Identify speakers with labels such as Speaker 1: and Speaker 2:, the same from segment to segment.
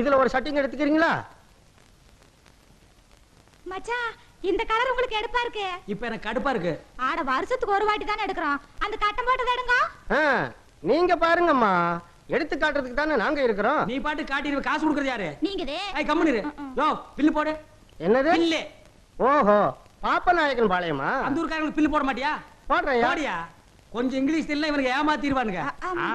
Speaker 1: இதுல ஒரு ஷர்ட்டிங் எடுத்துக்கிறீங்களா?
Speaker 2: மச்சான் இந்த கலர் உங்களுக்கு எடுப்பா இருக்கு.
Speaker 3: இப்ப எனக்கு கடுப்பா இருக்கு.
Speaker 2: ஆட வருஷத்துக்கு ஒரு வாட்டி தானே எடுக்கிறோம். அந்த கட்டம் போட்டது எடுங்க.
Speaker 1: நீங்க பாருங்கம்மா. எடுத்து காட்டுறதுக்கு தானே நாங்க இருக்கிறோம்.
Speaker 3: நீ பாட்டு காட்டிடுவ காசு கொடுக்கறது யாரு?
Speaker 2: நீங்க இது.
Speaker 3: ஐய் கம்முனிரு யோ பில்லு போடு.
Speaker 1: என்னது?
Speaker 3: பில்லு.
Speaker 1: ஓஹோ பாப்பநாயக்கன் பாளையமா?
Speaker 3: அந்த ஊருக்காரங்களுக்கு பில்லு போட மாட்டியா?
Speaker 1: போடுறேன்
Speaker 3: போடியா? கொஞ்சம் இங்கிலீஷ் தெரியல இவனுக்கு ஏமாத்திடுவானுங்க.
Speaker 2: ஆமா.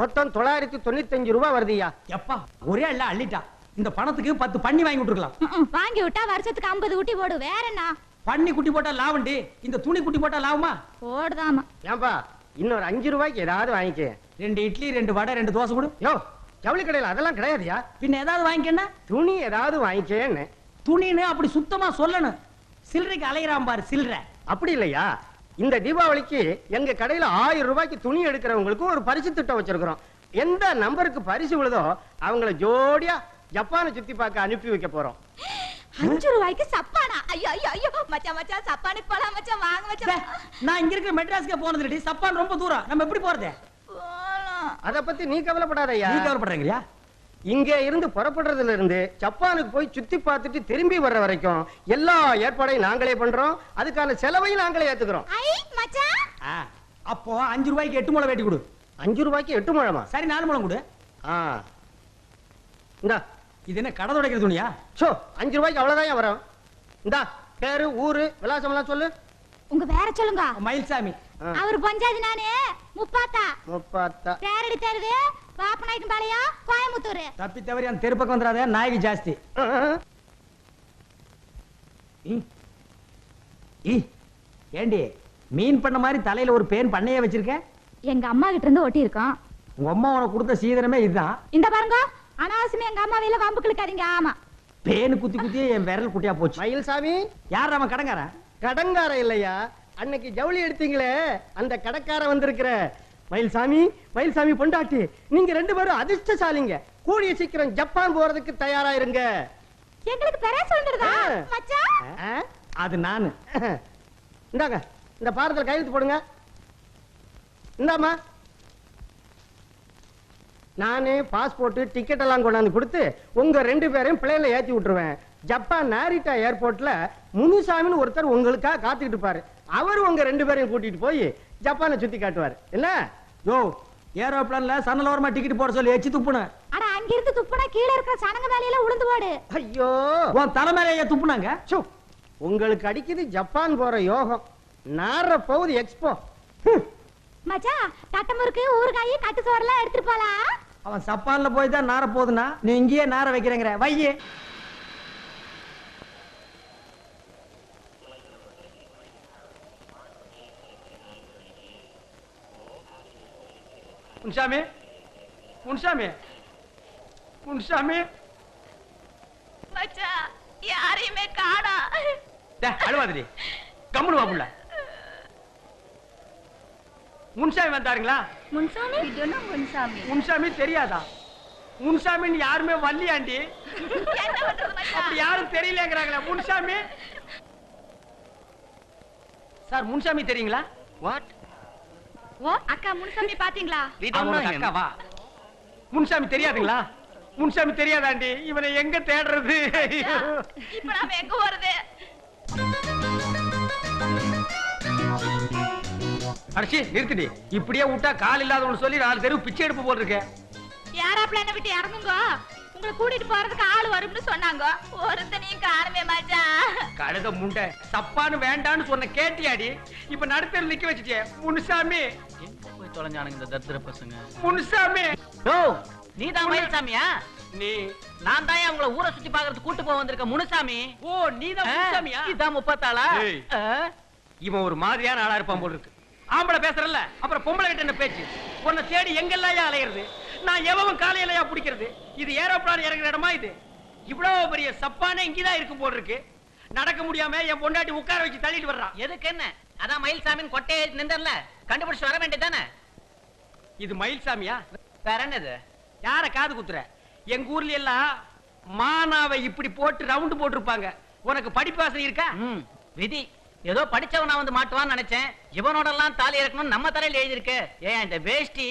Speaker 1: மொத்தம் தொள்ளாயிரத்தி தொண்ணூத்தஞ்சு ரூபாய் வருதுயா
Speaker 3: எப்பா ஒரே அள்ள அள்ளிட்டா. இந்த பணத்துக்கு பத்து பண்ணி வாங்கி விட்டுருக்கலாம்.
Speaker 2: வாங்கி விட்டா வருஷத்துக்கு ஐம்பது ஊட்டி போடு வேற என்ன?
Speaker 3: பண்ணி குட்டி போட்டா லாபண்டி இந்த துணி குட்டி போட்டா லாபமா
Speaker 2: போடுதாமா.
Speaker 1: ஏன்பா இன்னொரு அஞ்சு ரூபாய்க்கு ஏதாவது வாங்கிக்க.
Speaker 3: ரெண்டு இட்லி ரெண்டு வடை ரெண்டு தோசை கொடு.
Speaker 1: யோ ஜவுளி கடையில் அதெல்லாம் கிடையாதுயா
Speaker 3: பின்ன ஏதாவது வாங்கிக்கன்னா
Speaker 1: துணி ஏதாவது வாங்கிக்கேன்னு.
Speaker 3: துணின்னு அப்படி சுத்தமா சொல்லணும். சில்லறைக்கு அலையிறான் பாரு சில்லறை.
Speaker 1: அப்படி இல்லையா? இந்த தீபாவளிக்கு எங்க கடையில ஆயிரம் ரூபாய்க்கு துணி எடுக்கிறவங்களுக்கு ஒரு பரிசு திட்டம் வச்சிருக்கிறோம். எந்த நம்பருக்கு பரிசு விழுதோ அவங்கள ஜோடியா ஜப்பானை சுத்தி பார்க்க அனுப்பி வைக்க போறோம்.
Speaker 2: அஞ்சு ரூபாய்க்கு சப்பானா? ஐயோ ஐயோ ஐயோ மச்சான் மச்சான் சப்பானுக்கு போலாம் மச்சான் வாங்க மச்சான்.
Speaker 3: நான் இங்க இருக்கிற மெட்ராஸ்க்கே போனது இல்லடி சப்பான் ரொம்ப தூரம். நம்ம எப்படி போறது?
Speaker 2: போலாம்.
Speaker 1: அத பத்தி நீ கவலைப்படாதயா
Speaker 3: நீ கவலைப்படுறீங்களா
Speaker 1: இங்க இருந்து புறப்படுறதுல இருந்து ஜப்பானுக்கு போய் சுத்தி பார்த்துட்டு திரும்பி வர்ற வரைக்கும் எல்லா ஏற்பாடையும் நாங்களே பண்றோம். அதுக்கான செலவையும் நாங்களே ஏத்துக்கிறோம்.
Speaker 2: ஐ மச்சான்.
Speaker 3: ஆ, அப்போ அஞ்சு ரூபாய்க்கு எட்டு முளை வேட்டி கொடு.
Speaker 1: அஞ்சு ரூபாய்க்கு எட்டு முழமா?
Speaker 3: சரி நாலு முளம் கொடு.
Speaker 1: ஆ. இந்தா.
Speaker 3: இது என்ன கடை துடைக்கிற துணியா?
Speaker 1: சோ அஞ்சு ரூபாய்க்கு அவ்வளவுதான் வரும்? இந்தா பேரு ஊரு விலாசம் எல்லாம் சொல்லு.
Speaker 2: உங்க வேற சொல்லுங்க.
Speaker 3: மயில்சாமி.
Speaker 2: அவர் பஞ்சாதி நானே முப்பாத்தா.
Speaker 1: முப்பாத்தா.
Speaker 2: தேரடி தருது. பாப்பநாயக்கன் பாளையம் கோயம்புத்தூர்.
Speaker 3: தப்பி தவறி அந்த தெருப்பக்கம் வந்துடாத நாய்க்கு ஜாஸ்தி. ஏண்டி மீன் பண்ண மாதிரி தலையில ஒரு பேன் பண்ணையே வச்சிருக்க?
Speaker 2: எங்க அம்மா கிட்ட இருந்து ஒட்டி இருக்கோம்
Speaker 3: உங்க அம்மா உனக்கு கொடுத்த சீதனமே இதுதான்.
Speaker 2: இந்த பாருங்க அனாவசியமா எங்க அம்மா வேல வம்பு கிழக்காதீங்க. ஆமா.
Speaker 3: பேனு குத்தி குத்தி என் விரல் குட்டியா போச்சு.
Speaker 1: மயில்சாமி
Speaker 3: யார் அவன் கடங்காரன்?
Speaker 1: கடங்கார இல்லையா? அன்னைக்கு ஜவுளி எடுத்தீங்களே அந்த கடக்கார வந்திருக்கிற. மயில்சாமி மயில்சாமி பொண்டாட்டி நீங்க ரெண்டு பேரும் அதிர்ஷ்டசாலிங்க. கூடிய சீக்கிரம் ஜப்பான் போறதுக்கு தயாரா இருங்க
Speaker 2: எங்களுக்கு பெரிய சொல்றதா. மச்சான்?
Speaker 3: அது நானு.
Speaker 1: இந்தாங்க இந்த பாரத்தில் கையெழுத்து போடுங்க. இந்தாம்மா. நானே பாஸ்போர்ட் டிக்கெட் எல்லாம் கொண்டாந்து கொடுத்து உங்க ரெண்டு பேரையும் பிளேன்ல ஏத்தி விட்டுருவேன். ஜப்பான் நாரிட்டா ஏர்போர்ட்ல முனுசாமின்னு ஒருத்தர் உங்களுக்காக காத்துக்கிட்டு இருப்பாரு. அவர் உங்க ரெண்டு பேரையும் கூட்டிட்டு போய் ஜப்பானை சுத்தி காட்டுவார். என்ன?
Speaker 3: யோ ஏரோப்ளான்ல சன்னலோரமா டிக்கெட் போட சொல்லி எச்சி துப்புன.
Speaker 2: அட அங்க இருந்து துப்புனா கீழ இருக்கிற சனங்க மேலையில உளுந்து போடு.
Speaker 1: ஐயோ.
Speaker 3: உன் தலைமையிலேயே துப்புனாங்க?
Speaker 1: சு, உங்களுக்கு அடிக்குது ஜப்பான் போற யோகம். நார போகுது எக்ஸ்போ. ஹம்.
Speaker 2: மச்சான் தட்டமுறுக்கு ஊறுகாய் கட்டு சோறெல்லாம் எடுத்துட்டு போலாம்.
Speaker 3: அவன் சப்பான்ல போய் தான் நார போகுதுன்னா நீ இங்கேயே நார வைக்கிறேங்கிற. வையே. முன்சாமி முன்சாமி முன்சாமி
Speaker 2: மச்சான் யாரையுமே காணா.
Speaker 3: அழுவாதிரி கம்முனு வாப்புள்ள முன்சாமி வந்தாருங்களா?
Speaker 2: முன்சாமி? முன்சாமி?
Speaker 3: முன்சாமி தெரியாதா? முன்சாமின்னு யாருமே வள்ளியாண்டி அப்படி யாரும் தெரியலங்கிறாங்களே முன்சாமி சார் முன்சாமி தெரியுங்களா?
Speaker 1: வாட்
Speaker 2: ஓ அக்கா முன்சாமி பாத்தீங்களா?
Speaker 3: அக்காவா முன்சாமி தெரியாதுங்களா? முன்சாமி தெரியாதாண்டி. இவனை எங்க தேடுறது?
Speaker 2: இப்ப நாம எங்க போறது?
Speaker 3: அடிச்சு நிறுத்திடி. இப்படியே விட்டா கால் இல்லாதவனு சொல்லி நாலு தெருவு பிச்சை எடுப்பு போல் இருக்க
Speaker 2: யாராப்ல என்ன விட்டு இறங்குங்க? உங்களை கூட்டிட்டு போறதுக்கு ஆள் வரும்னு சொன்னாங்க. ஒருத்தனையும் காணுமே மச்சான்
Speaker 3: கழுத முண்டை சப்பான்னு வேண்டான்னு சொன்ன கேட்டியாடி? இப்ப நடுத்தர் நிக்க வச்சுட்டே முனுசாமி.
Speaker 4: எங்க போய் தொலைஞ்சானுங்க இந்த தத்திர பசங்க?
Speaker 3: முனுசாமி.
Speaker 4: ஓ நீ தான் மயில்சாமியா?
Speaker 3: நீ.
Speaker 4: நான் தான் உங்களை ஊரை சுத்தி பாக்குறதுக்கு கூட்டு போக வந்திருக்க முனுசாமி?
Speaker 3: ஓ நீதான் முனுசாமியா?
Speaker 4: இதான் முப்பத்தாளா?
Speaker 3: ஏய்.
Speaker 4: ஆ?
Speaker 3: இவன் ஒரு மாதிரியான ஆளா இருப்பான் போல இருக்கு. ஆம்பளை பேசுறல்ல. அப்புறம் பொம்பளை கிட்ட என்ன பேச்சு? உன்னை தேடி எங்கெல்லாம் அலையிறது? நான் எவன் காலையிலயா பிடிக்கிறது? இது ஏரோப்ளான் இறங்குற இடமா இது? இவ்வளவு பெரிய சப்பானே இங்கதான் இருக்கும் போல இருக்கு நடக்க முடியாம என் பொண்டாட்டி உட்கார வச்சு தள்ளிட்டு வர்றான்
Speaker 4: எதுக்கு என்ன? அதான் மயில்சாமின்னு கொட்டையை நின்றல கண்டுபிடிச்சு வர வேண்டியதானே
Speaker 3: இது மயில்சாமியா?
Speaker 4: வேற என்னது?
Speaker 3: யார காது குத்துற? எங்க ஊர்ல எல்லாம் மானாவை இப்படி போட்டு ரவுண்டு போட்டிருப்பாங்க. உனக்கு படிப்பாசனை இருக்கா?
Speaker 4: விதி. ஏதோ படிச்சவனா வந்து மாட்டுவான்னு நினைச்சேன். இவனோட எல்லாம் தாலி இறக்கணும் நம்ம தலையில எழுதியிருக்கு. ஏன் இந்த வேஷ்டி.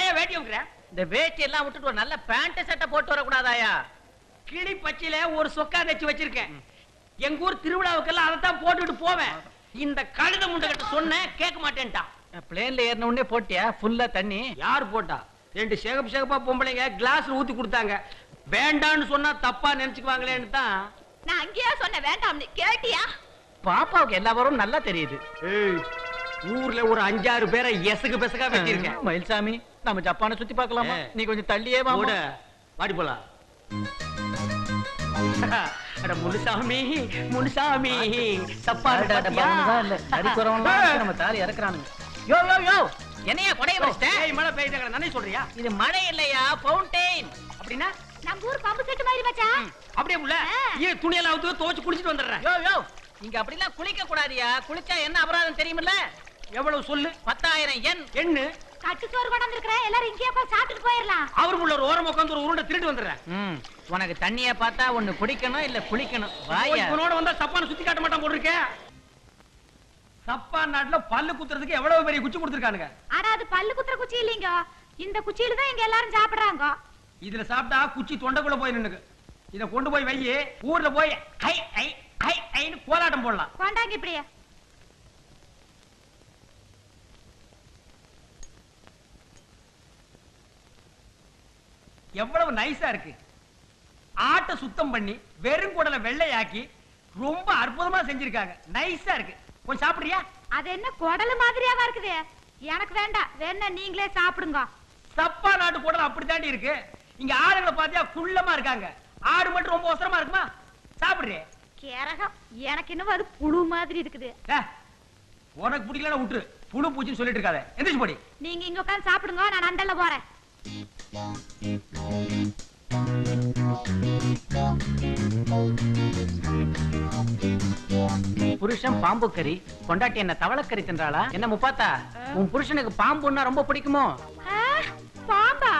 Speaker 3: ஏன் வேட்டி வைக்கிற
Speaker 4: இந்த வேஷ்டி எல்லாம் விட்டுட்டு ஒரு நல்ல பேண்ட் சட்டை போட்டு வரக்கூடாதாயா?
Speaker 3: கிளி பச்சையில ஒரு சொக்கா தச்சு வச்சிருக்கேன். எங்க ஊர் திருவிழாவுக்கெல்லாம் அதைத்தான் போட்டுட்டு போவேன். இந்த கழுத முண்டை கிட்ட சொன்னேன் கேட்க மாட்டேன்ட்டான்
Speaker 4: பிளேன்ல ஏறின உடனே போட்டியா? ஃபுல்லா தண்ணி?
Speaker 3: யார் போட்டா? ரெண்டு சேகப் சேகப்பா பொம்பளைங்க கிளாஸ்ல ஊத்தி கொடுத்தாங்க. வேண்டான்னு சொன்னா தப்பா நினைச்சுக்குவாங்களேன்னு தான்
Speaker 5: நான் அங்கேயே சொன்னேன் வேண்டாம்னு. கேட்டியா?
Speaker 4: பாப்பாவுக்கு எல்லா வரும் நல்லா தெரியுது.
Speaker 3: ஏய், ஊர்ல ஒரு அஞ்சாறு பேரை எசகு பெசகா வச்சிருக்கேன்
Speaker 4: மயில்சாமி நம்ம ஜப்பானை சுத்தி பார்க்கலாமா?
Speaker 3: ஏ.
Speaker 4: நீ கொஞ்சம் தள்ளியே வா
Speaker 3: கூட வாடி போலாம். அட முனுசாமி முனுசாமி
Speaker 4: நம்ம தாலி இறக்குறானுங்க. யோ யோ யோ என்னையா கொடைய வச்சிட்டேன்
Speaker 3: மழை பெய்யுது நானே சொல்றியா?
Speaker 4: இது மழை இல்லையா ஃபவுண்டெயின்
Speaker 3: அப்படின்னா?
Speaker 5: நம்ம ஊர் பம்பு செட்டு மாதிரி மச்சான்.
Speaker 3: அப்படியே
Speaker 5: ஆ.
Speaker 3: ஏன் துணியெல்லாம் துவைச்சு குளிச்சிட்டு வந்துடுறேன்.
Speaker 4: யோ யோ இங்க அப்படிலாம் குளிக்க கூடாதியா? குளிச்சா என்ன அபராதம் தெரியுமில்ல?
Speaker 3: எவ்வளவு சொல்லு?
Speaker 4: பத்தாயிரம் எண்.
Speaker 3: எண்ணு?
Speaker 5: கட்டு சோறு கொண்டாந்து எல்லாரும் இங்கேயே போய் சாப்பிட்டுட்டு போயிடலாம்
Speaker 3: அவருக்குள்ள ஒரு ஓரம் உட்காந்து ஒரு உருண்டை திருட்டு வந்துடுறேன்.
Speaker 4: ம். உனக்கு தண்ணிய பார்த்தா ஒண்ணு குடிக்கணும் இல்ல குளிக்கணும். வாயா.
Speaker 3: இவனோட வந்தா சப்பான சுத்தி காட்ட மாட்டான் சப்பான் நாட்டுல பல்லு குத்துறதுக்கு எவ்வளவு பெரிய குச்சி கொடுத்துருக்கானுங்க?
Speaker 5: ஆனா அது பல்லு குத்துற குச்சி இல்லைங்க. இந்த குச்சியில தான் இங்க எல்லாரும் சாப்பிடுறாங்க.
Speaker 3: இதுல சாப்பிட்டா குச்சி தொண்டைக்குள்ள போய் நின்னுக்கு. இத கொண்டு போய் வை ஊர்ல போய் ஐ ஐ ஐ ஐன்னு கோலாட்டம் போடலாம்.
Speaker 5: கொண்டாங்க இப்படியே.
Speaker 3: எவ்வளவு நைஸா இருக்கு. ஆட்டை சுத்தம் பண்ணி வெறும் குடலை வெள்ளையாக்கி ரொம்ப அற்புதமா செஞ்சிருக்காங்க. நைஸா இருக்கு. கொஞ்சம் சாப்பிடுறியா?
Speaker 5: அது என்ன குடலு மாதிரியாவா இருக்குது? எனக்கு வேண்டாம். வேணா நீங்களே சாப்பிடுங்க.
Speaker 3: சப்பா நாட்டு குடல் அப்படித்தாண்டி இருக்கு. இங்க ஆளுங்களை பாத்தியா குள்ளமா இருக்காங்க. ஆடு மட்டும் ரொம்ப அவசரமா இருக்குமா? சாப்பிடுறியே?
Speaker 5: கேரகம். எனக்கு இன்னும் அது புழு மாதிரி இருக்குது.
Speaker 3: உனக்கு பிடிக்கலன்னா விட்டுரு. புழு பூச்சின்னு சொல்லிட்டு இருக்காத. எந்திரிச்சு போடி.
Speaker 5: நீங்க இங்க உட்கார்ந்து சாப்பிடுங்க நான் அண்டல்ல போறேன்.
Speaker 4: புருஷன் பாம்பு கறி கொண்டாட்டி என்ன தவளக்கறி தின்றாளா? என்ன முப்பாத்தா உன் புருஷனுக்கு பாம்புன்னா ரொம்ப பிடிக்குமோ?
Speaker 5: பாம்பா.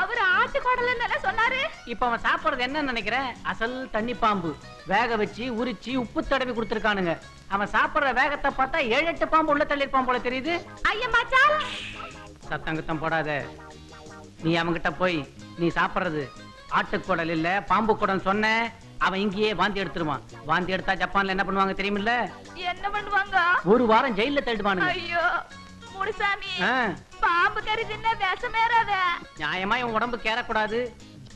Speaker 5: அவர் ஆட்டு குடலுன்னு சொன்னாரு.
Speaker 4: இப்ப அவன் சாப்பிடுறது என்ன நினைக்கிற? அசல் தண்ணி பாம்பு. வேக வச்சு உரிச்சு உப்பு தடவி கொடுத்துருக்கானுங்க. அவன் சாப்பிடுற வேகத்தை பார்த்தா ஏழு எட்டு பாம்பு உள்ள தள்ளிருப்பான் போல தெரியுது.
Speaker 5: ஐயா மச்சான்.
Speaker 4: சத்தம் குத்தம் போடாத. நீ அவன்கிட்ட போய் நீ சாப்பிடுறது. ஆட்டுக்குடல் இல்ல பாம்பு குடம் சொன்ன அவன் இங்கேயே வாந்தி எடுத்துருவான். வாந்தி எடுத்தா ஜப்பான்ல என்ன பண்ணுவாங்க தெரியுமில்ல?
Speaker 5: என்ன பண்ணுவாங்க?
Speaker 4: ஒரு வாரம் ஜெயில தள்ளிடுவானுங்க.
Speaker 5: ஐயோ முனுசாமி.
Speaker 4: ஆ,
Speaker 5: பாம்பு கறி தின்ன விஷமேறாத
Speaker 4: நியாயமா இவன் உடம்பு கேறக்கூடாது.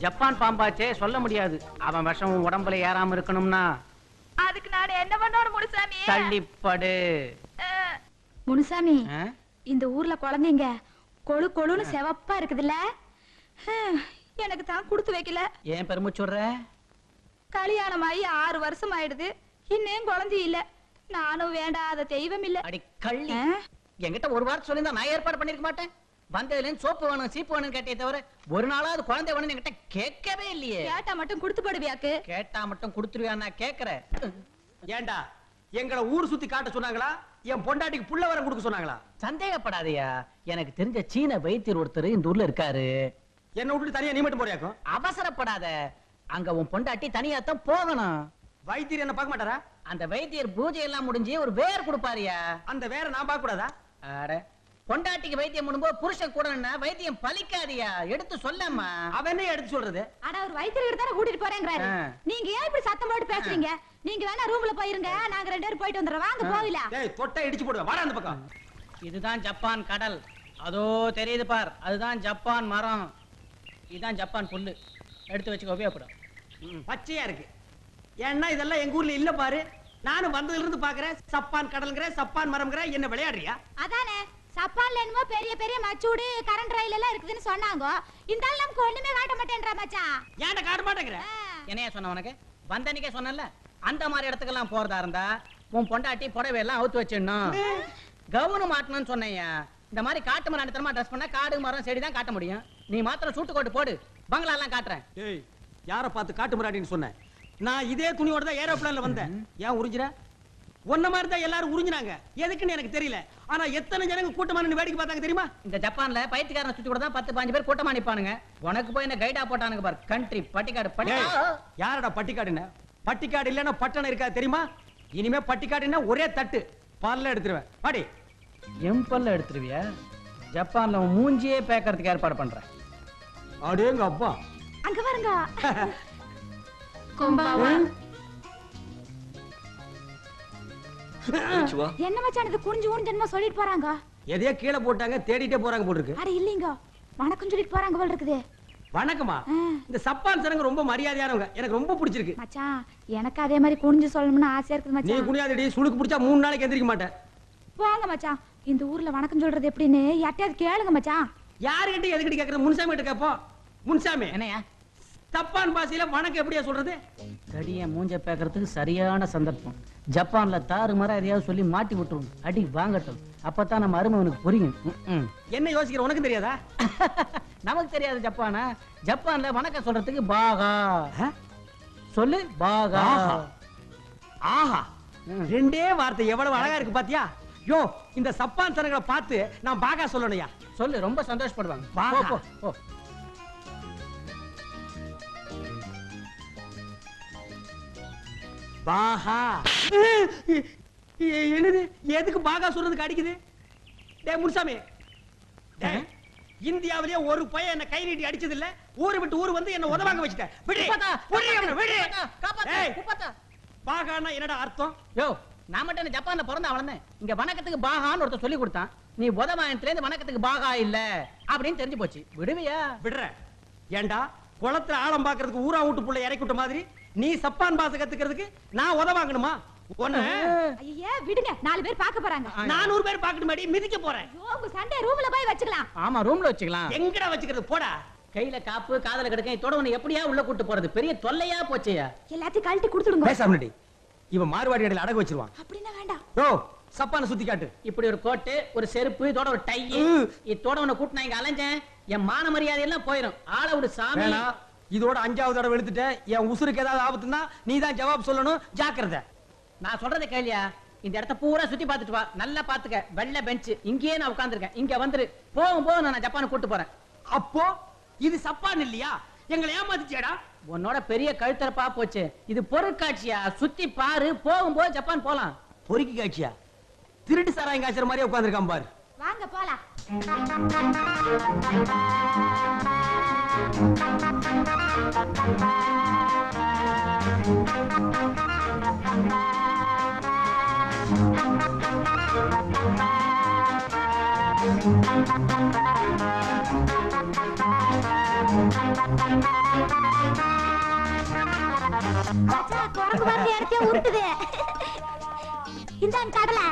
Speaker 4: ஜப்பான் பாம்பாச்சே சொல்ல முடியாது. அவன் விஷம் உடம்புல ஏறாம இருக்கணும்னா.
Speaker 5: அதுக்கு நான் என்ன பண்ணணும் முனுசாமி?
Speaker 4: தள்ளிப்படு.
Speaker 2: முனுசாமி? இந்த ஊர்ல குழந்தைங்க கொழு கொழுன்னு செவப்பா இருக்குதுல்ல? எனக்கு தான் கொடுத்து வைக்கல.
Speaker 4: ஏன் பெருமிச்சுடுற
Speaker 2: கல்யாணம் ஆகி ஆறு வருஷம் ஆயிடுது. இன்னும் குழந்தை இல்ல. நானும் வேண்டாத தெய்வம் இல்ல.
Speaker 4: அடி கள்ளி? என்கிட்ட ஒரு வாரம் சொல்லியிருந்தா நான் ஏற்பாடு பண்ணிருக்க மாட்டேன். வந்ததுல இருந்து சோப்பு வேணும் சீப்பு வேணும் கேட்டே தவிர ஒரு நாளாவது குழந்தை வேணும் என்கிட்ட கேட்கவே இல்லையே.
Speaker 2: கேட்டா மட்டும் கொடுத்து போடுவியாக்கு?
Speaker 4: கேட்டா மட்டும் கொடுத்துருவியா நான் கேக்குறேன்
Speaker 3: ஏண்டா எங்களை ஊர் சுத்தி காட்ட சொன்னாங்களா? என் பொண்டாட்டிக்கு புள்ள வரம் கொடுக்க சொன்னாங்களா?
Speaker 4: சந்தேகப்படாதயா. எனக்கு தெரிஞ்ச சீன வைத்தியர் ஒருத்தர் இந்த ஊர்ல இருக்காரு.
Speaker 3: என்ன விட்டு தனியா நீ மட்டும் போறியாக்கும்?
Speaker 4: அவசரப்படாத. அங்க உன் பொண்டாட்டி தனியாத்தான் போகணும்.
Speaker 3: வைத்தியர் என்ன பார்க்க மாட்டாரா?
Speaker 4: அந்த வைத்தியர் பூஜை எல்லாம் முடிஞ்சு ஒரு வேர் கொடுப்பாருயா.
Speaker 3: அந்த வேற நான் பார்க்க கூடாதா
Speaker 4: அட பொண்டாட்டிக்கு வைத்தியம் பண்ணும்போது புருஷன் கூட வைத்தியம் பலிக்காதியா எடுத்து சொல்லம்மா.
Speaker 3: அவன் எடுத்து சொல்றது?
Speaker 2: ஆனா ஒரு வைத்தியர்கிட்ட தானே கூட்டிட்டு போறேங்கிறாரு. நீங்க ஏன் இப்படி சத்தம் போட்டு பேசுறீங்க? நீங்க வேணா ரூம்ல போயிருங்க. நாங்க ரெண்டு பேரும் போயிட்டு வந்துடுறோம். வாங்க போகல
Speaker 3: டேய் தொட்டை இடிச்சு போடுவேன். வாடா அந்த பக்கம்.
Speaker 4: இதுதான் ஜப்பான் கடல். அதோ தெரியுது பார். அதுதான் ஜப்பான் மரம். இதுதான் ஜப்பான் புல்லு. எடுத்து வச்சுக்க உபயோகப்படும்.
Speaker 3: பச்சையா இருக்கு. ஏன்னா இதெல்லாம் எங்க ஊர்ல இல்ல பாரு. நானும் வந்ததுல இருந்து பாக்குறேன். சப்பான் கடல்ங்கிற சப்பான் மரம்ங்கிற என்ன விளையாடுறியா?
Speaker 2: அதானே? சப்பான்ல என்னமோ பெரிய பெரிய மச்சூடு கரண்ட் ரயில் எல்லாம் இருக்குதுன்னு சொன்னாங்க. இந்த ஆள் நமக்கு ஒண்ணுமே காட்ட மாட்டேன்றா மச்சான்
Speaker 3: ஏன்டா காட்ட மாட்டேங்கிற.
Speaker 4: என்னையா சொன்ன உனக்கு? வந்தன்னைக்கே சொன்னல அந்த மாதிரி இடத்துக்கெல்லாம் போறதா இருந்தா உன் பொண்டாட்டி புடவை எல்லாம் அவுத்து வச்சிடணும். கவுனு மாட்டணும்னு சொன்னேயா இந்த மாதிரி காட்டு மரம் அடித்தனமா ட்ரெஸ் பண்ணா காடு மரம் செடி தான் காட்ட முடியும். நீ மாத்திரம் சூட்டு கோட்டு போடு பங்களா எல்லாம் காட்டுறேன்.
Speaker 3: ஏய் யார பார்த்து காட்டு முறாடின்னு சொன்னேன் நான் இதே துணியோட தான் ஏரோப்ளான்ல வந்தேன் ஏன் உறிஞ்சிர உன்ன மாதிரி தான் எல்லாரும் உறிஞ்சினாங்க. எதுக்குன்னு எனக்கு தெரியல. ஆனா எத்தனை ஜனங்க கூட்டமா வேடிக்கை பார்த்தாங்க தெரியுமா?
Speaker 4: இந்த ஜப்பான்ல பைத்தியக்காரனை சுத்தி கூட தான் பத்து பாஞ்சு பேர் கூட்டமா நிப்பானுங்க. உனக்கு போய் என்ன கைடா போட்டானுங்க பாரு. கண்ட்ரி பட்டிக்காடு பட்டி
Speaker 3: யாரடா பட்டிக்காடுன்னு? பட்டிக்காடு இல்லைன்னா பட்டணம் இருக்கா தெரியுமா? இனிமே பட்டிக்காடுன்னா ஒரே தட்டு. பல்ல எடுத்துருவேன். பாடி
Speaker 4: எம்பல்ல எடுத்துருவியா? ஜப்பான்ல மூஞ்சியே பேக்கறதுக்கு ஏற்பாடு பண்றேன்.
Speaker 3: அடேங்க அப்பா
Speaker 2: அங்க பாருங்க. என்ன மச்சான் இது? குனிஞ்சு குனிஞ்சு என்னமோ சொல்லிட்டு போறாங்க.
Speaker 3: எதையோ கீழே போட்டாங்க தேடிட்டே போறாங்க போல இருக்கு
Speaker 2: அட இல்லீங்க. வணக்கம் சொல்லிட்டு போறாங்க போல இருக்குதே
Speaker 3: வணக்கமா. இந்த சப்பான் சனங்க ரொம்ப மரியாதையானவங்க. எனக்கு ரொம்ப பிடிச்சிருக்கு.
Speaker 2: மச்சான் எனக்கு அதே மாதிரி குனிஞ்சு சொல்லணும்னு ஆசையா இருக்குது
Speaker 3: நீ
Speaker 2: மச்சான்.
Speaker 3: குனியாதடி சுளுக்கு பிடிச்சா மூணு நாளைக்கு எந்திரிக்க மாட்டேன்.
Speaker 2: போங்க மச்சான். இந்த ஊர்ல வணக்கம் சொல்றது எப்படின்னு யார்ட்டையாவது கேளுங்க மச்சான்.
Speaker 3: யாருகிட்ட எதுக்கிட்ட கேக்குறது முன்சாமி கிட்ட கேப்போம். முன்சாமி.
Speaker 4: என்னையா
Speaker 3: தப்பான் பாசையில வணக்கம் எப்படியா சொல்றது?
Speaker 4: கடிய மூஞ்ச பேக்கறதுக்கு சரியான சந்தர்ப்பம். ஜப்பான்ல தாறு மரம் எதையாவது சொல்லி மாட்டி விட்டுரும். அடி வாங்கட்டும். அப்பதான் நம்ம அருமவனுக்கு புரியும்.
Speaker 3: என்ன யோசிக்கிற உனக்கு தெரியாதா?
Speaker 4: நமக்கு தெரியாது ஜப்பானா? ஜப்பான்ல வணக்கம் சொல்றதுக்கு பாகா? சொல்லு பாகா.
Speaker 3: ஆஹா. ரெண்டே வார்த்தை எவ்வளவு அழகா இருக்கு பாத்தியா? யோ இந்த சப்பான் சனங்களை பார்த்து நான் பாகா சொல்லணும்யா.
Speaker 4: சொல்லு ரொம்ப சந்தோஷப்படுவாங்க.
Speaker 3: பாகா.
Speaker 4: போ, போ, போ.
Speaker 3: பாகா எ- எ- என்னது? எதுக்கு பாகா சொல்றதுக்கு அடிக்குது? டேய் முனுசாமி. இந்தியாவிலேயே ஒரு பையன் என்ன கை நீட்டி அடிச்சது இல்ல ஊரு விட்டு ஊரு வந்து என்ன உதவாங்க வச்சுட்ட விடு.
Speaker 4: உப்பாத்தா,
Speaker 3: விடு அவனை, விடு.
Speaker 4: உப்பாத்தா, காப்பாத்து,
Speaker 3: டேய்,
Speaker 4: உப்பாத்தா.
Speaker 3: பாகான்னா என்னடா அர்த்தம்?
Speaker 4: யோ நான் மட்டும் என்ன ஜப்பான்ல பிறந்த வளர்ந்தேன் இங்க வணக்கத்துக்கு பாகான்னு ஒருத்தர் சொல்லி கொடுத்தான். நீ உதவாயத்துல இருந்து வணக்கத்துக்கு பாகா இல்ல அப்படின்னு தெரிஞ்சு போச்சு. விடுவியா?
Speaker 3: விடுற ஏண்டா குளத்துல ஆழம் பாக்குறதுக்கு ஊரா வீட்டு புள்ள இறக்கி விட்ட மாதிரி? நீ சப்பான் பாச கத்துக்கிறதுக்கு நான் உதவாங்கணுமா ஒண்ணு.
Speaker 2: ஐயே விடுங்க. நாலு பேர் பார்க்க போறாங்க.
Speaker 3: நானூறு பேர் பாக்கணுமாடி மிதிக்க போறேன்.
Speaker 2: உங்க சண்டே ரூம்ல போய் வச்சுக்கலாம்.
Speaker 4: ஆமா ரூம்ல வச்சுக்கலாம்.
Speaker 3: எங்கடா வச்சுக்கிறது? போடா.
Speaker 4: கையில காப்பு காதல கிடக்க இதோட உன்னை எப்படியா உள்ள கூட்டு போறது? பெரிய தொல்லையா போச்சேயா
Speaker 2: எல்லாத்தையும் கழட்டி கொடுத்துடுங்க.
Speaker 3: பேசாமடி இவன் மார்வாடி இடையில அடகு வச்சிருவான்.
Speaker 2: அப்படின்னா வேண்டாம்.
Speaker 3: ஓ சப்பான சுத்தி காட்டு.
Speaker 4: இப்படி ஒரு கோட்டு ஒரு செருப்பு இதோட ஒரு டை
Speaker 3: ம்.
Speaker 4: இதோட உன்னை கூட்டு நான் இங்க அலைஞ்சேன். என் மான மரியாதை எல்லாம் ஆள விடு சாமி.
Speaker 3: இதோட அஞ்சாவது தடவை எடுத்துட்ட என் உசுருக்கு ஏதாவது ஆபத்துன்னா நீ தான் ஜவாப் சொல்லணும். ஜாக்கிரதை.
Speaker 4: நான் சொல்றதை கேளியா? இந்த இடத்த பூரா சுத்தி பார்த்துட்டு வா. நல்லா பாத்துக்க வெள்ளை பெஞ்ச் இங்கேயே நான் உட்காந்துருக்கேன் இங்க வந்துரு. போகும் போது நான் ஜப்பான் கூட்டு போறேன்.
Speaker 3: அப்போ இது சப்பான் இல்லையா? எங்களை ஏமாத்திச்சேடா
Speaker 4: உன்னோட பெரிய கழுத்தரப்பா போச்சு. இது பொருட்காட்சியா? சுத்தி பாரு. போகும்போது ஜப்பான் போலாம்.
Speaker 3: பொறுக்கி காட்சியா? திருட்டு சாராயம் காய்ச்சற மாதிரியே உட்காந்துருக்கான் பாரு.
Speaker 2: வாங்க போலாம். குரங்கு வந்து உருட்டுது கடலை.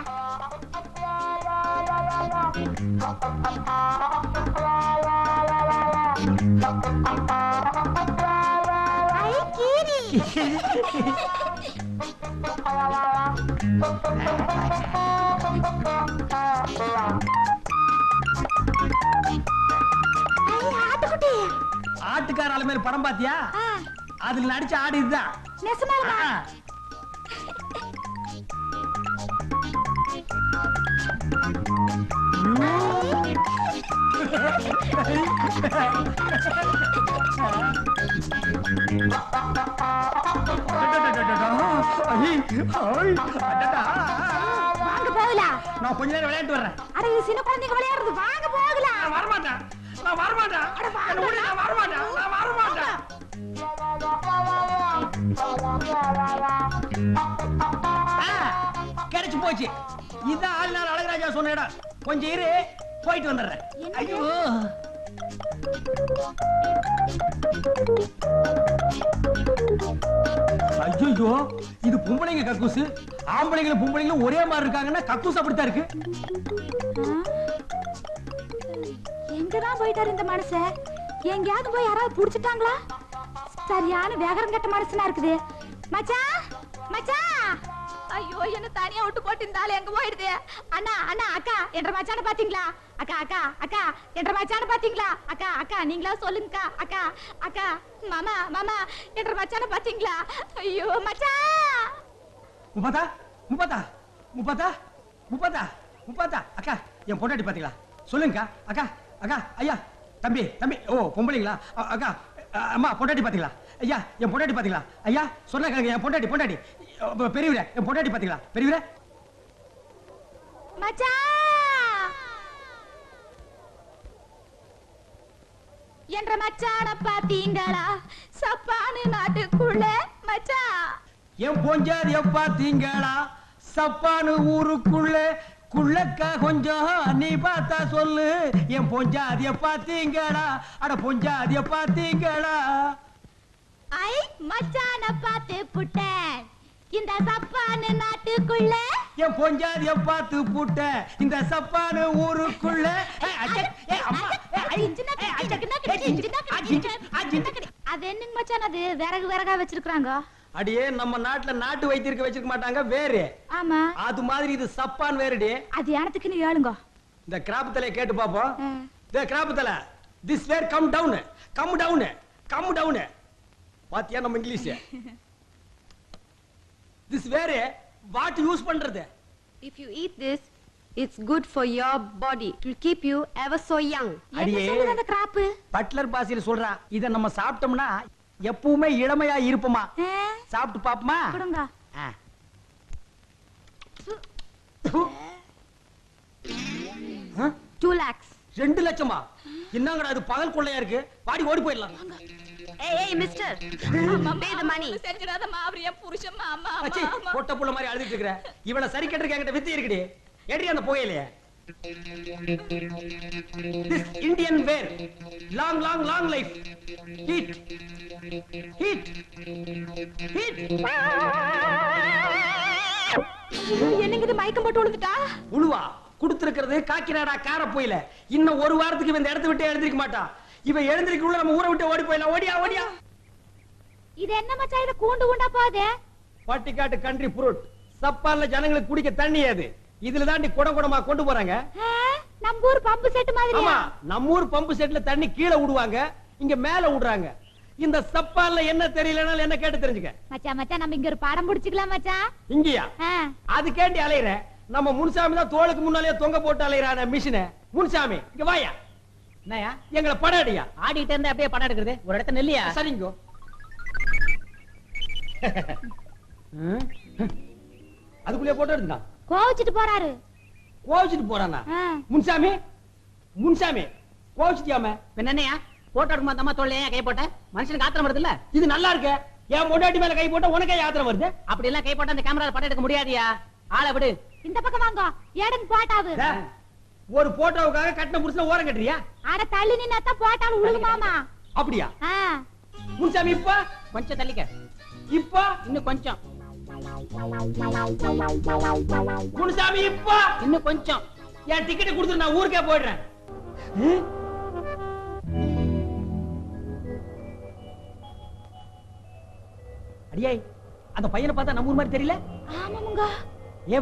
Speaker 3: ஆட்டுக்கார ஆளு மேல படம் பாத்தியா? அதுல நடிச்ச ஆடு இதுதான்? ஆ.
Speaker 2: வாங்க போகலாம்
Speaker 3: நான் கொஞ்ச நேரம் விளையாட்டு வர்றேன்
Speaker 2: அட இது சின்ன குழந்தைங்க விளையாடுறது. வாங்க போகலாம்
Speaker 3: நான் வரமாட்டேன் நான் வரமாட்டேன் என்னை விடு, நான் வரமாட்டேன் நான் வரமாட்டேன் கிடைச்சு போச்சு. இதான் ஆளுநர் அழகராஜா சொன்ன இடம். கொஞ்சம் இரு. போயிட்டு வந்துடுறேன்? ஐயோ. ஐயோ இது பொம்பளைங்க கக்கூசு. ஆம்பளைங்களும் பொம்பளைங்களும் ஒரே மாதிரி இருக்காங்கன்னா கக்கூஸ் அப்படித்தான் இருக்கு.
Speaker 2: எங்கதான் போயிட்டாரு இந்த மனுஷன்? எங்கேயாவது போய் யாராவது புடிச்சிட்டாங்களா? சரியான வேகரம் கட்ட மனுஷனா இருக்குது. மச்சான் மச்சான்! ஐயோ என்ன தனியா விட்டு போட்டு எங்க போயிடுது? அண்ணா அண்ணா அக்கா என்ற மச்சான பாத்தீங்களா? அக்கா அக்கா அக்கா என்ற மச்சான பாத்தீங்களா? அக்கா அக்கா நீங்களா சொல்லுங்கக்கா அக்கா அக்கா மாமா மாமா என்ற மச்சான பாத்தீங்களா? ஐயோ மச்சா!
Speaker 3: முப்பதா முப்பதா முப்பதா முப்பதா முப்பதா அக்கா என் பொண்டாட்டி பாத்தீங்களா? சொல்லுங்கக்கா அக்கா அக்கா ஐயா தம்பி தம்பி ஓ பொம்பளைங்களா? அக்கா அம்மா பொண்டாட்டி பாத்தீங்களா? ஐயா என் பொண்டாட்டி பாத்தீங்களா? ஐயா சொன்ன என் பொண்டாட்டி பொண்டாட்டி. பெரியவரே என் பொண்டாட்டி பாத்தீங்களா? பெரியவரே?
Speaker 2: என்ற மச்சான பாத்தீங்களா சப்பானு நாட்டுக்குள்ள மச்சான்
Speaker 3: என் பொஞ்சாதி எப்பா தீங்களா சப்பானு ஊருக்குள்ள குள்ளக்கா கொஞ்சம் நீ பார்த்தா சொல்லு. என் பொஞ்சாதிய பாத்தீங்களா அட பொஞ்சாதிய பாத்தீங்களா
Speaker 2: ஐ மச்சான பார்த்து புட்டேன். இந்த சப்பானு நாட்டுக்குள்ள?
Speaker 3: என் பொஞ்சாதிய பார்த்து புட்ட இந்த சப்பானு ஊருக்குள்ள.
Speaker 2: அது என்னங்க மச்சான் அது? விறகு விறகா வச்சிருக்காங்க
Speaker 3: அடியே நம்ம நாட்டுல நாட்டு வைத்தியருக்கு வச்சிருக்க மாட்டாங்க வேறு.
Speaker 2: ஆமா.
Speaker 3: அது மாதிரி இது சப்பான் வேறுடி.
Speaker 2: அது எனத்துக்குன்னு ஏழுங்க
Speaker 3: இந்த கிராப் தலையை கேட்டு பாப்போம். இந்த கிராப் தலை. This where come down come down come down பாத்தியா நம்ம English? This where what use பண்றது.
Speaker 6: If you eat this, it's good for your body. It will keep you ever so young.
Speaker 2: என்ன அந்த கிராப்பு?
Speaker 3: பட்லர் பாசியில் சொல்றா இத நம்ம சாப்பிட்டோம்னா எப்பவுமே இளமையா இருப்போமா? சாப்பிட்டு பாப்போமா?
Speaker 2: கொடுங்க?
Speaker 6: Two lakhs.
Speaker 3: ரெண்டு லட்சமா? என்னங்கடா இது பகல் கொள்ளையா இருக்கு? பாடி ஓடி போயிடலாம்.
Speaker 7: அவர் என் புருஷன் மாமா
Speaker 3: பொட்ட புள்ள மாதிரி அழுதுட்டு இருக்கிற. இவள சரி கட்டுறதுக்கு என்கிட்ட வித்தி இருக்குடி. ஏடி அந்த ஹீட்
Speaker 2: என்னங்க இது மயக்கம் போட்டு விழுந்துட்டா
Speaker 3: உழுவா. கொடுத்திருக்கிறது காக்கிநாடா கார போயில இன்னும் ஒரு வாரத்துக்கு இவன் இந்த இடத்த விட்டு எழுந்திருக்க மாட்டான் இவன் எழுந்திருக்குள்ள நம்ம ஊரை விட்டு ஓடி போயிடலாம். ஓடியா ஓடியா.
Speaker 2: இது என்ன மச்சான்? இது கூண்டு கூண்டா போகுது.
Speaker 3: பட்டிக்காட்டு கண்ட்ரி புரோட் சப்பான்ல ஜனங்களுக்கு குடிக்க தண்ணி அது. இதுல தாண்டி குடம் குடமா கொண்டு போறாங்க.
Speaker 2: நம்ம ஊர் பம்பு செட் மாதிரியா?
Speaker 3: ஆமா நம்ம ஊர் பம்பு செட்ல தண்ணி கீழே விடுவாங்க. இங்க மேல விடுறாங்க. இந்த சப்பான்ல என்ன தெரியலனாலும் என்ன கேட்டு தெரிஞ்சுக்க.
Speaker 2: மச்சான் மச்சான் நம்ம இங்க ஒரு படம் புடிச்சுக்கலாம் மச்சான்.
Speaker 3: இங்கயா? அது கேண்டி அலையிற. நம்ம முன்சாமி தான் தோளுக்கு முன்னாலேயே தொங்க போட்டு அலையிறான மிஷின முன்சாமி இங்க வாயா.
Speaker 4: என்னயா
Speaker 3: எங்களை படம் அடியா
Speaker 4: ஆடிட்டு இருந்தா அப்படியே படம் எடுக்கிறது? ஒரு இடத்த நெல்லியா?
Speaker 3: சரிங்கோ. அதுக்குள்ளே போட்டோ எடுத்துட்டான்
Speaker 2: கோவிச்சிட்டு போறாரு.
Speaker 3: கோவிச்சுட்டு போறானா? முன்சாமி? முன்சாமி கோவிச்சுட்டியாம
Speaker 4: என்னையா போட்டோ எடுக்குமா அந்த அம்மா தோல்ல ஏன் கை போட்ட? மனுஷனுக்கு ஆத்திரம் வருது இல்ல
Speaker 3: இது நல்லா இருக்க. என் பொண்டாட்டி மேல கை போட்டா உனக்கே யாத்திரை வருது?
Speaker 4: அப்படி எல்லாம் கை போட்டா அந்த கேமரா படம் எடுக்க முடியாதியா? ஆளை விடு.
Speaker 2: இந்த பக்கம் வாங்க. ஏடன் போட்டாவு.
Speaker 3: டே, ஒரு போட்டோவுக்காக கட்டின புருஷன ஓரம் கட்டுறியா?
Speaker 2: அட தள்ளி நின்னாத்தான் போட்டாலும் உழுகுமாமா
Speaker 3: அப்படியா?
Speaker 2: ஆ,
Speaker 3: முன்சாமி இப்ப?
Speaker 4: கொஞ்சம் தள்ளிக்க.
Speaker 3: இப்ப?
Speaker 4: இன்னும் கொஞ்சம்.
Speaker 3: முன்சாமி இப்ப?
Speaker 4: இன்னும் கொஞ்சம்.
Speaker 3: என் டிக்கெட் கொடுத்துட்டு நான் ஊருக்கே போயிடுறேன். ம்? அடியே அந்த பையனை பார்த்தா நம்ம ஊர் மாதிரி தெரியல?
Speaker 2: ஆமாமுங்க
Speaker 3: ஏ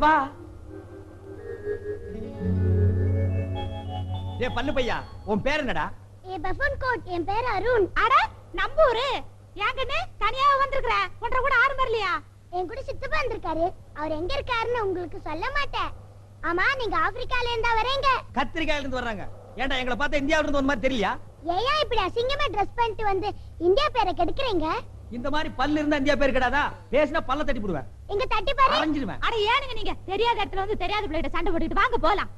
Speaker 3: ஏ பல்லு பையா. உன் பேர் என்னடா?
Speaker 2: ஏ பஃபன் கோட். என் பேர் அருண். அட நம்ம ஊரு. ஏங்கன்னு தனியா வந்திருக்கிற. ஒன்றரை கூட ஆறு வரலையா
Speaker 8: என் கூட சித்தப்பா வந்திருக்காரு அவர் எங்க இருக்காருன்னு உங்களுக்கு சொல்ல மாட்டேன். ஆமா நீங்க ஆப்பிரிக்கால இருந்தா வரீங்க.
Speaker 3: கத்திரிக்காயில இருந்து வர்றாங்க. ஏன்டா எங்களை பார்த்தா இந்தியாவில இருந்து வந்த மாதிரி தெரியலையா?
Speaker 8: ஏயா இப்படி அசிங்கமா ட்ரெஸ் பண்ணிட்டு வந்து இந்தியா பேரை கெடுக்குறீங்க?
Speaker 3: இந்த மாதிரி பல்லு இருந்தா இந்தியா பேர் கிடையாதா பேசினா பல்ல தட்டி போடுவேன்.
Speaker 8: இங்க தட்டி பாரு.
Speaker 3: அரைஞ்சிருவேன்.
Speaker 2: அட ஏனுங்க நீங்க? தெரியாத இடத்துல வந்து தெரியாத பிள்ளைகிட்ட சண்டை போட்டுட்டு வாங்க போலாம்.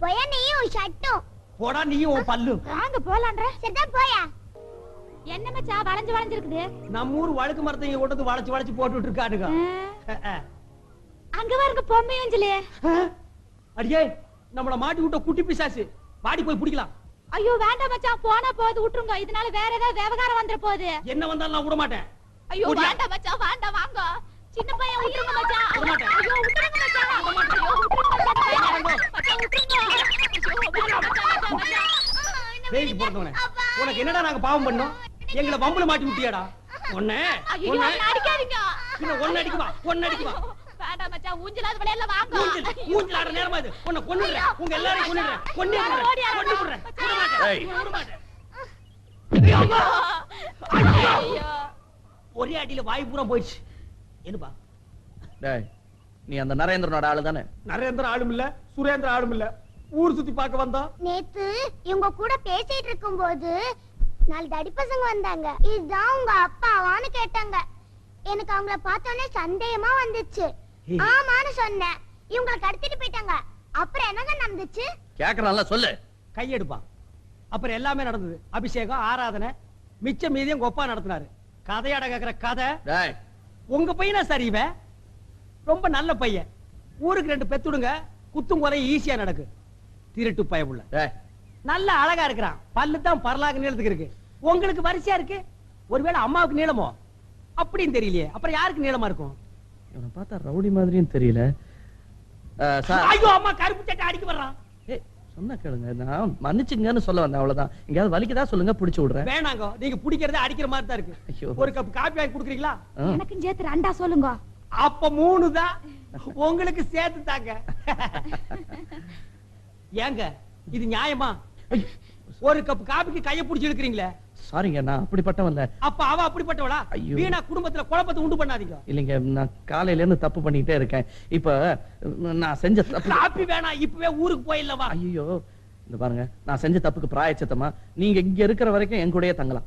Speaker 8: போயா நீயும் ஷர்ட்டும்?
Speaker 3: போடா நீயும் உன் பல்லும்
Speaker 2: வாங்க போலான்ற
Speaker 8: சரிதான் போயா.
Speaker 2: என்ன மச்சான் வளைஞ்சு வளைஞ்சிருக்குது?
Speaker 3: நம்ம ஊர் வழுக்கு மரத்தை இங்க கொண்டு வந்து வளைச்சு வளைச்சு போட்டுட்டு இருக்கானுங்க
Speaker 2: அங்க பாருங்க பொம்மை அஞ்சலி
Speaker 3: அடியே நம்மள மாட்டி விட்ட குட்டி பிசாசு. பாடி போய் பிடிக்கலாம்.
Speaker 2: ஐயோ வேண்டாம் மச்சான் போனா போகுது விட்டுருங்க. இதனால வேற ஏதாவது விவகாரம் வந்துட போகுது.
Speaker 3: என்ன வந்தாலும் நான் விட மாட்டேன்
Speaker 7: ஐயோ. வேண்டாம் மச்சான் வேண்டாம் வாங்க.
Speaker 2: சின்ன பையன் விட்டுருங்க மச்சான்
Speaker 3: விட மாட்டேன்.
Speaker 2: ஐயோ விட்டுருங்க மச்சான் ஐயோ விட்டுருங்க மச்சான்
Speaker 7: மச்சான் விட்டுருங்க ஐயோ, வேண்டாம் மச்சான், மச்சான், மச்சான்.
Speaker 3: பேய்க்கு பிறந்தவனே உனக்கு என்னடா நாங்க பாவம் பண்ணோம்? எங்களை பம்புல மாட்டி விட்டியாடா? ஒண்ணு ஒண்ணு.
Speaker 7: அடிக்காதீங்க.
Speaker 3: பின்ன ஒண்ணு அடிக்குமா? ஒண்ணு அடிக்குமா?
Speaker 7: ஐயோ, வேண்டாம் மச்சான் ஊஞ்சலாவது விளையாடல வாங்க.
Speaker 3: மூஞ்சில் மூஞ்சில் ஆடுற நேரமா இது? உன்னை கொன்னுடுறேன். உங்க எல்லாரையும் கொன்னுடுறேன். கொன்னே விடுறேன். கொன்னு விடுறேன். விட மாட்டேன்.
Speaker 9: ஏய்.
Speaker 3: விட மாட்டேன்.
Speaker 7: ஐயோ.
Speaker 3: ஒரே அடியில வாய் பூரா போயிடுச்சு. என்னப்பா?
Speaker 10: டேய். நீ அந்த நரேந்திரனோட ஆளு தானே?
Speaker 3: நரேந்திர ஆளும் இல்ல சுரேந்திர ஆளும் இல்ல. ஊர் சுத்தி பார்க்க வந்தா?
Speaker 8: நேத்து இவங்க கூட பேசிட்டு இருக்கும்போது நாலு தடி பசங்க வந்தாங்க. இதுதான் உங்க அப்பாவான்னு கேட்டாங்க. எனக்கு அவங்கள பார்த்தோன்னே சந்தேகமா வந்துச்சு. ஆமான்னு சொன்னேன். இவங்களை கடத்திட்டு போயிட்டாங்க. அப்புறம் என்னங்க நடந்துச்சு?
Speaker 10: கேக்குறான்ல சொல்லு.
Speaker 3: கையெடுப்பான் அப்புறம் எல்லாமே நடந்தது. அபிஷேகம் ஆராதனை மிச்ச மீதியும் கொப்பா நடத்தினாரு. கதையாட கேக்குற கதை.
Speaker 10: டேய்.
Speaker 3: உங்க பையனா சரி இவன்? ரொம்ப நல்ல பையன். ஊருக்கு ரெண்டு பெத்துடுங்க குத்தும் குறை ஈஸியா நடக்கு. திருட்டு பயமுள்ள. நல்ல அழகா இருக்கிறான். பல்லு தான் பரலாக நீளத்துக்கு இருக்கு. உங்களுக்கு வரிசையா இருக்கு? ஒருவேளை அம்மாவுக்கு நீளமோ? அப்படின்னு தெரியலையே. அப்புறம் யாருக்கு நீளமா இருக்கும்?
Speaker 10: இவனை பார்த்தா ரவுடி மாதிரியும் தெரியல.
Speaker 3: ஐயோ அம்மா கருப்பு சட்டை அடிக்க வர்றான்.
Speaker 10: சொன்னா கேளுங்க. நான் மன்னிச்சுங்கன்னு சொல்ல வந்தேன் அவ்வளவுதான். எங்கேயாவது வலிக்குதா சொல்லுங்க பிடிச்சு விடுறேன்.
Speaker 3: வேணாங்க. நீங்க பிடிக்கிறதே அடிக்கிற மாதிரி தான் இருக்கு.
Speaker 10: ஐயோ.
Speaker 3: ஒரு கப் காப்பி வாங்கி குடுக்குறீங்களா?
Speaker 10: ஆ.
Speaker 2: எனக்கும் சேர்த்து ரெண்டா சொல்லுங்க.
Speaker 3: அப்ப மூணு தான் உங்களுக்கு சேர்த்து தாங்க ஏங்க இது நியாயமா? ஒரு கப் காபிக்கு கைய புடிச்சு இழுக்கிறீங்களே?
Speaker 10: சாரிங்க நான் அப்படிப்பட்டவன் இல்ல.
Speaker 3: அப்ப அவ அப்படிப்பட்டவளா. வீணா குடும்பத்துல குழப்பத்தை உண்டு பண்ணாதீங்க.
Speaker 10: இல்லைங்க நான் காலையில இருந்து தப்பு பண்ணிட்டே இருக்கேன். இப்ப நான் செஞ்ச தப்பு
Speaker 3: காப்பி வேணாம் இப்பவே ஊருக்கு போயிடலவா
Speaker 10: ஐயோ இந்த பாருங்க நான் செஞ்ச தப்புக்கு பிராயச்சித்தமா. நீங்க இங்க இருக்கிற வரைக்கும் என் கூடயே தங்கலாம்.